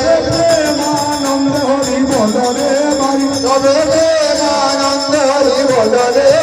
রে প্রেমানন্দ হরি বল রে বাড়ি তবে প্রেমানন্দ হরি বল রে